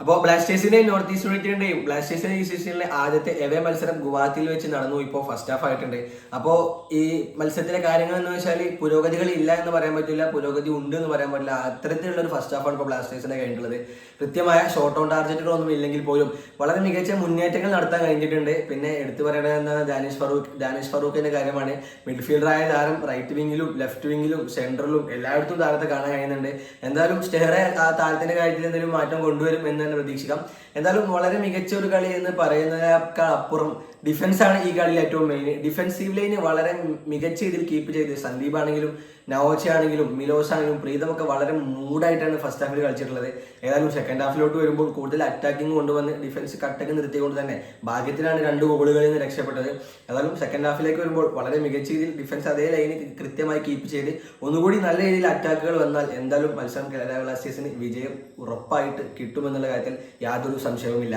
അപ്പോൾ ബ്ലാസ്റ്റേഴ്സിന്റെയും north east യുണൈറ്റഡിന്റെയും ബ്ലാസ്റ്റേഴ്സിന്റെ ഈ സീസണിലെ ആദ്യത്തെ എവേ മത്സരം ഗുവാഹത്തിയിൽ വെച്ച് നടന്നു. ഇപ്പോൾ ഫസ്റ്റ് ഹാഫ് ആയിട്ടുണ്ട്. അപ്പോൾ ഈ മത്സരത്തിലെ കാര്യങ്ങൾ എന്ന് വെച്ചാൽ പുരോഗതികൾ ഇല്ല എന്ന് പറയാൻ പറ്റില്ല. പുരോഗതി ഉണ്ട് എന്ന് പറയാൻ പറ്റില്ല. അത്തരത്തിലുള്ള ഒരു ഫസ്റ്റ് ഹാഫാണ് ഇപ്പോൾ ബ്ലാസ്റ്റേഴ്സിന്റെ കഴിഞ്ഞിട്ടുള്ളത് കൃത്യമായ ഷോർട്ട് ഓൺ ടാർജറ്റുകളൊന്നും ഇല്ലെങ്കിൽ പോലും വളരെ മികച്ച മുന്നേറ്റങ്ങൾ നടത്താൻ കഴിഞ്ഞിട്ടുണ്ട്. പിന്നെ എടുത്തു പറയേണ്ടത് എന്താണ് ദാനിഷ് ഫറൂഖ് ദാനിഷ് ഫറൂഖിന്റെ കാര്യമാണ്. മിഡ്ഫീൽഡറായ താരം റൈറ്റ് വിങ്ങിലും ലെഫ്റ്റ് വിങ്ങിലും സെൻട്രലും എല്ലായിടത്തും താരത്തെ കാണാൻ കഴിയുന്നുണ്ട്. എന്തായാലും ആ താരത്തിന്റെ കാര്യത്തിൽ എന്തെങ്കിലും മാറ്റം കൊണ്ടുവരും എന്ന് തന്നെ പ്രതീക്ഷിക്കാം. എന്തായാലും വളരെ മികച്ച ഒരു കളി എന്ന് പറയുന്നതിനേക്കാൾ അപ്പുറം ഡിഫൻസ് ആണ് ഈ കളിയിൽ ഏറ്റവും മെയിൻ ഡിഫൻസീവ് ലൈന് വളരെ മികച്ച രീതിയിൽ കീപ്പ് ചെയ്ത്. സന്ദീപ് ആണെങ്കിലും നവോച്ച ആണെങ്കിലും മിലോസ് ആണെങ്കിലും പ്രീതമൊക്കെ വളരെ മൂഡായിട്ടാണ് ഫസ്റ്റ് ഹാഫിൽ കളിച്ചിട്ടുള്ളത്. ഏതായാലും സെക്കൻഡ് ഹാഫിലോട്ട് വരുമ്പോൾ കൂടുതൽ അറ്റാക്കിംഗ് കൊണ്ടുവന്ന് ഡിഫൻസ് കട്ടക്ക് നിർത്തിക്കൊണ്ട് തന്നെ ഭാഗ്യത്തിലാണ് രണ്ട് ഗോളുകളിൽ നിന്ന് രക്ഷപ്പെട്ടത്. ഏതായാലും സെക്കൻഡ് ഹാഫിലേക്ക് വരുമ്പോൾ വളരെ മികച്ച രീതിയിൽ ഡിഫൻസ് അതേ ലൈനിൽ കൃത്യമായി കീപ്പ് ചെയ്ത് ഒന്നുകൂടി നല്ല രീതിയിൽ അറ്റാക്കുകൾ വന്നാൽ എന്തായാലും മത്സരം കേരള ബ്ലാസ്റ്റേഴ്സിന് വിജയം ഉറപ്പായിട്ട് കിട്ടുമെന്നുള്ള കാര്യത്തിൽ യാതൊരു സംശയവുമില്ല.